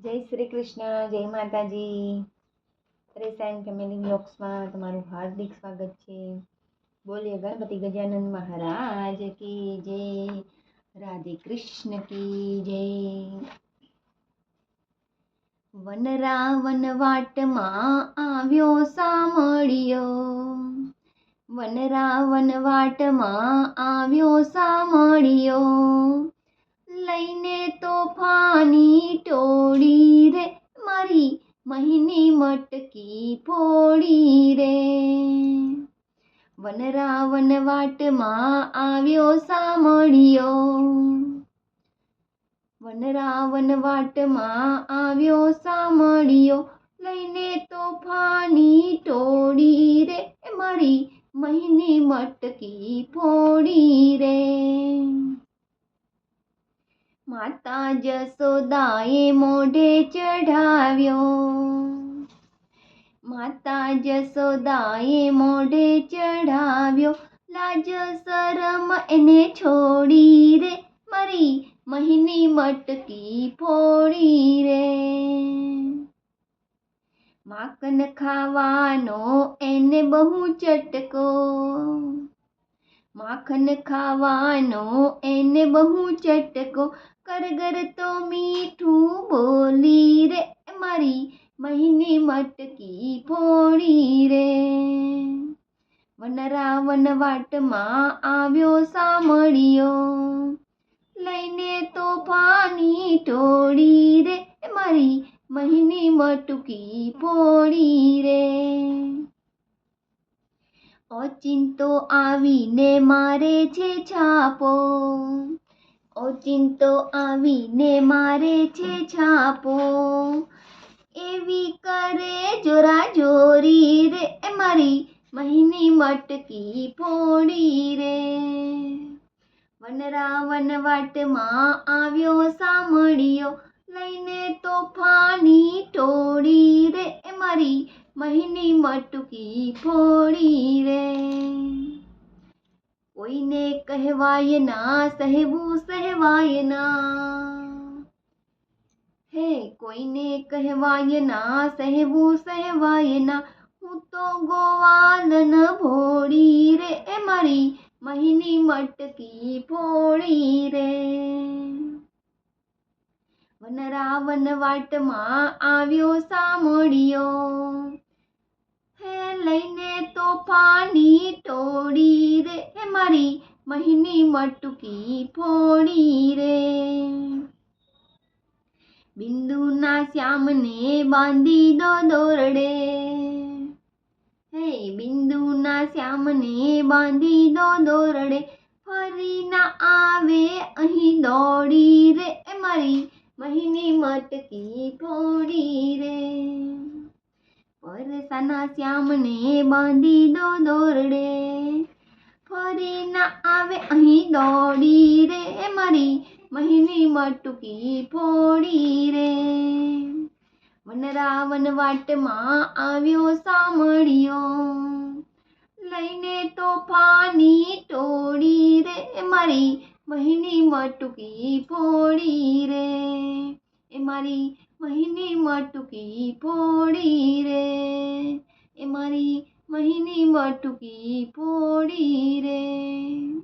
જય શ્રી કૃષ્ણ જય માતાજી. રેસાયણ ફેમિલી બ્લોક્સમાં તમારું હાર્દિક સ્વાગત છે. બોલીએ ગણપતિ ગજાનંદ મહારાજ કી જય, રાધે કૃષ્ણ કી જય. વનરાવન વાટમાં આવ્યો સામળિયો વનરાવન વાટમાં આવ્યો સામળિયો લઈને તોફાની ટોળી વનરાવન વાટમાં આવ્યો સામળિયો વનરાવન વાટમાં આવ્યો સામળિયો લઈને તોફાની ટોળી રે મારી મહિની મટકી ફોડી રે. માતા જસોદાએ મોઢે ચઢાવ્યો. માતા જસોદાએ મોઢે ચઢાવ્યો, લાજ શરમ એને છોડી રે, મારી મહિની મટકી ફોડી રે. માખન ખાવાનો એને બહુ ચટકો. માખન ખાવાનો એને બહુ ચટકો. કરગર તો મીઠું બોલી રે, મારી મહિની મટકી ફોડી રે. વનરાવન વાટમાં આવ્યો સામળિયો લઈને તોફાની ટોળી રે. મારી મહિની મટકી ફોડી રે. ઓચિંતો આવીને મારે છે છાપો. ઓચિંતો આવીને મારે છે છાપો. એવી કરે જોરા જોરી રે. એ મારી મહિની મટકી ફોડી રે. વનરાવન વાટમાં આવ્યો સામળિયો લઈને તોફાની ટોળી રે. એ મારી મહિની મટકી ફોડી રે. કોઈને કહેવાય ના, સહેવું સહેવાય ના. હે, કોઈને કહેવાય ના, સહેવું સહેવાય ના. હું તો ગોવાલન ભોળી રે, એ મારી મહિની મટકી ફોડી રે. વનરાવન વાટમાં આવ્યો સામળિયો હે, લઈને તોફાની ટોળી રે મારી મહિની મટકી ફોડી રે. બિંદુના શ્યામને બાંધી દો દોરડે હે બિંદુના શ્યામને બાંધી દો દોરડે ફરી ના આવે અહીં દોડી રે એ મારી મહિની મટકી ફોડી રે પરસાના શ્યામને બાંધી દો દોરડે ફરી ના આવે અહીં દોડી રે મારી મહિની મટુકી ફોડી રે. વનરાવન વાટમાં આવ્યો સામળિયો લઈને તોફાની ટોળી રે. મારી મહિની મટુકી ફોડી રે. એ મારી મહિની મટુકી ફોડી રે. એ મારી મહિની મટુકી ફોડી રે.